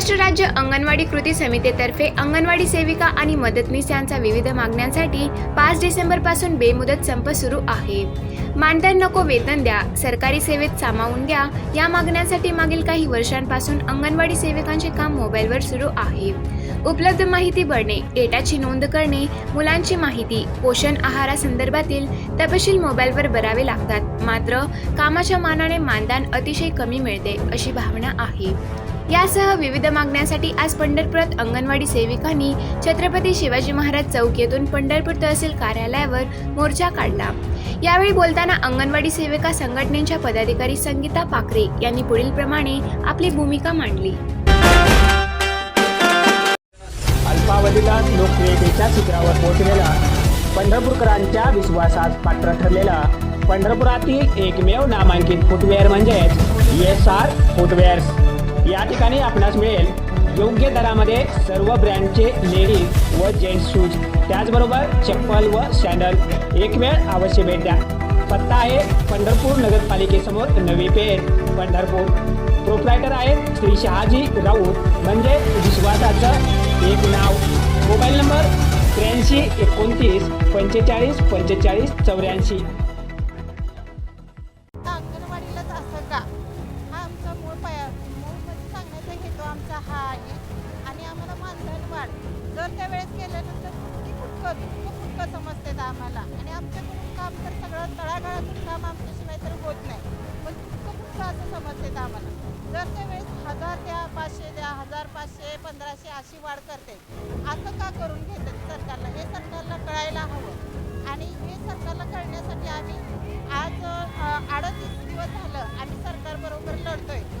महाराष्ट्र राज्य अंगणवाडी कृती समितीतर्फे अंगणवाडी सेविका आणि मदतनीस यांचा विविध मागण्यांसाठी पाच डिसेंबरपासून बेमुदत संप सुरू आहे. मानधन नको वेतन द्या सरकारी सेवेत सामावून घ्या या मागण्यांसाठी मागील काही वर्षांपासून अंगणवाडी सेविकांचे काम मोबाईलवर सुरू आहे. उपलब्ध माहिती भरणे डेटाची नोंद करणे मुलांची माहिती पोषण आहारासंदर्भातील तपशील मोबाईलवर भरावे लागतात. मात्र कामाच्या मानाने मानधन अतिशय कमी मिळते अशी भावना आहे. यासह विविध मागण्यांसाठी आज पंढरपुरात अंगणवाडी सेविकांनी छत्रपती शिवाजी महाराज चौक येथून पंढरपूर तहसील कार्यालयावर मोर्चा काढला. यावेळी बोलताना अंगणवाडी सेविका संघटनेच्या पदाधिकारी संगीता पाकरे यांनी पुढील प्रमाणे आपली भूमिका मांडली. अल्पावधीला लोकप्रियतेच्या शिखरावर पोहोचलेला पंढरपूरकरांच्या विश्वासात पात्र ठरलेला पंढरपुरातील एकमेव नामांकित फुटवेअर म्हणजेच एस आर फुटवेअर्स या ठिकाणी आपणास मिळेल योग्य दरामध्ये सर्व ब्रँडचे लेडीज व जेंट्स शूज. त्याचबरोबर चप्पल व सँडल एक वेळ अवश्य भेट द्या. पत्ता आहे पंढरपूर नगरपालिकेसमोर नवी पेठ पंढरपूर. प्रोप्रायटर आहेत श्री शहाजी राऊत. म्हणजे विश्वासाचं एक नाव. मोबाईल नंबर त्र्याऐंशी एकोणतीस पंचेचाळीस पंचेचाळीस चौऱ्याऐंशी. अंगणवाडीलाच असं का? हा आमचा मूळ पाया. तो आमचा हा आहे. आणि आम्हाला मानधन वाढ जर त्या वेळेस केल्यानंतर ती फुटकं दुःख फुटकं समजते आम्हाला. आणि आमच्याकडून काम तर सगळं तळागाळातून काम आमच्याशिवाय तर होत नाही. पण दुःख फुटकं असं समजते आम्हाला. जर त्या वेळेस हजार द्या पाचशे द्या हजार पाचशे पंधराशे अशी वाढ करते. असं का करून घेतात सरकारला? हे सरकारला कळायला हवं. आणि हे सरकारला कळण्यासाठी आम्ही आज अडतीस दिवस झालं आम्ही सरकारबरोबर लढतोय.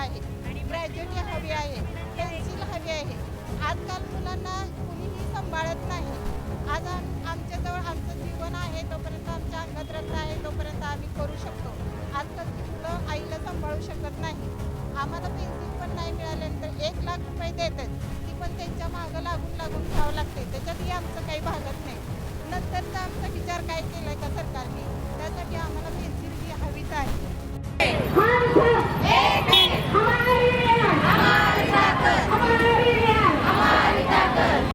आहे. आणि ग्रॅज्युटी हवी आहे. पेन्सिल हवी आहे. आजकाल मुलांना कुणीही सांभाळत नाही. आज आम आमच्याजवळ आमचं जीवन आहे तोपर्यंत आमच्या अंगात रक्त आहे तोपर्यंत आम्ही करू शकतो. आजकालची मुलं आईला सांभाळू शकत नाही. आम्हाला पेन्सिल पण नाही मिळाल्यानंतर एक लाख रुपये देतात. ती पण त्यांच्या मागं लागून लागून घ्यावं लागते. त्याच्यातही आमचं काही भागत नाही. नंतरचा आमचा विचार काय केलाय का सरकारने? त्यासाठी